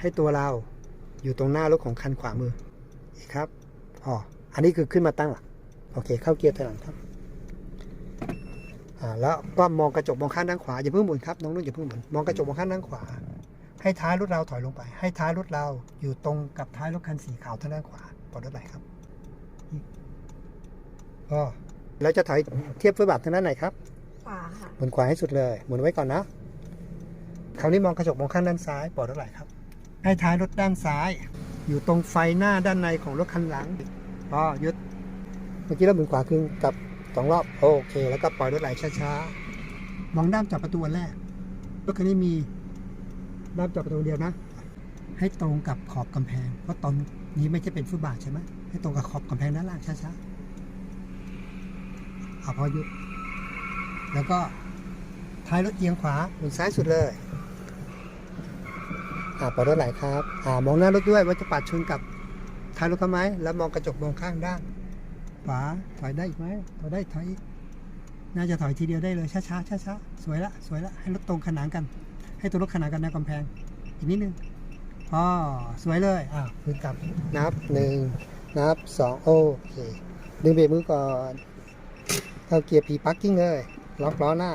ให้ตัวเราอยู่ตรงหน้ารถของคันขวามืออีกครับอ๋ออันนี้คือขึ้นมาตั้งหลักโอเค เข้าเกียร์ถอยหลังครับอ่าแล้วก็มองกระจกมองข้างด้านขวาอย่าเพิ่งหมุนครับน้องนุ่นอย่าเพิ่งหมุนมองกระจกมองข้างด้านขวา ให้ท้ายรถเราถอยลงไป ให้ท้ายรถเราอยู่ตรงกับท้ายรถคันสีขาวทางด้านขวาปลดรถไหลครับอ๋อแล้วจะถอยเทียบฟุตบาททางด้านไหนครับขวาค่ะหมุนขวาให้สุดเลยหมุนไว้ก่อนนะคราวนี้มองกระจกมองข้างด้านซ้ายปลอดรถไหลครับ ให้ท้ายรถด้านซ้าย อยู่ตรงไฟหน้าด้านในของรถคันหลังพอยุดเมื่อกี้เราหมุนขวาคืนกับสองรอบโอเค แล้วก็ปล่อยรถไหลช้าๆมองด้ามจับประตูอันแรกรถคันนี้มีด้ามจับประตูเดียวนะ ให้ตรงกับขอบกำแพง เพราะตอนนี้ไม่ใช่เป็นฟุตบาทใช่ไหมให้ตรงกับขอบกำแพงด้านล่างช้าๆเอาพอยุดแล้วก็ท้ายรถเอียงขวาหมุนซ้ายสุดเลย อ่าปล่อยรถไหลครับอ่ามองหน้ารถด้วยว่าจะปัดชนกับท้ายรถเขาไหมแล้วมองกระจกมองข้างด้านขวาถอยได้อีกไหมถอยได้ถอยอีกน่าจะถอยทีเดียวได้เลยช้าช้าช้าช้าๆสวยละสวยละให้รถตรงขนานกัน ให้ตัวรถขนานกันแนวกำแพง อีกนิดนึงอ๋อสวยเลยอ่าพื้นกลับนับหนึ่งนับสองโอเคดึงเบรกมือก่อนเข้าเกียร์พีพักกิ้งเลยล็อกล้อหน้า